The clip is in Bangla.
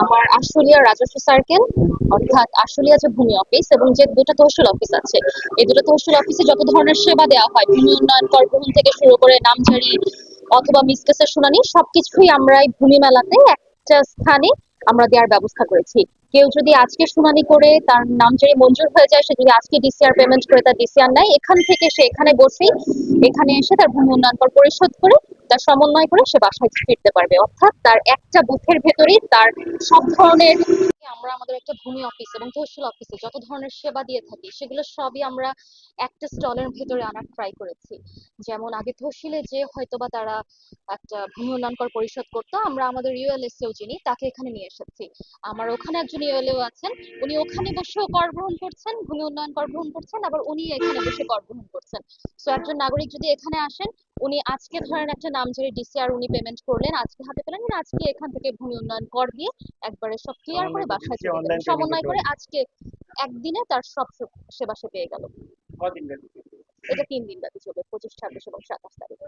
আমার আশুলিয়া রাজস্ব সার্কেল অর্থাৎ আশুলিয়া যে ভূমি অফিস এবং যে দুটো তহসিল অফিস আছে, এই দুটো তহসিল অফিসে যত ধরনের সেবা দেওয়া হয়, ভূমি উন্নয়ন, কর থেকে শুরু করে নামজারি অথবা মিসকেসের শুনানি, সবকিছুই আমরা এই ভূমি মেলাতে একটা স্থানে আমরা দেওয়ার ব্যবস্থা করেছি। কেউ যদি আজকে শুনানি করে তার নাম নামজারি মঞ্জুর হয়ে যায়, সে যদি আজকে ডিসিআর পেমেন্ট করে তার ডিসিআর নেয়, এখান থেকে সে এখানে বসেই এখানে এসে তার ভূমি উন্নয়ন কর পরিশোধ করে তার সমন্বয় করে সে বাসায় ফিরতে পারবে। অর্থাৎ তার একটা বুথের ভেতরেই তার সব ধরনের আমরা আমাদের একটা ভূমি অফিস এবং তহসিল অফিসে যত ধরনের সেবা দিয়ে থাকি সেগুলো সবই আমরা একটা স্টলের ভেতরে আনার ট্রাই করেছি। যেমন আগে তহসিলে যে হয়তোবা তারা একটা ভূমি উন্নয়ন কর পরিশোধ করতো আমরা আমাদের ইউএলএসএও যিনি তাকে এখানে নিয়ে এসেছি। আমার ওখানে একজন ইউএলএও আছেন উনি ওখানে বসেও কর গ্রহণ করছেন ভূমি উন্নয়ন কর গ্রহণ করছেন আবার উনি এখানে বসে কর গ্রহণ করছেন। সো একজন নাগরিক যদি এখানে আসেন উনি আজকে ধরেন একটা নামজারি ডিসিআর উনি পেমেন্ট করলেন আজকে হাতে পেলেন আজকে এখান থেকে ভূমি উন্নয়ন কর দিয়ে একবারে সব ক্লিয়ার করে বাসায় চলে গেলেন সমন্বয় করে আজকে একদিনে তার সব সেবা সে পেয়ে গেল। এটা তিন দিন ব্যাপী চলবে পঁচিশ ছাব্বিশ এবং সাতাশ তারিখ।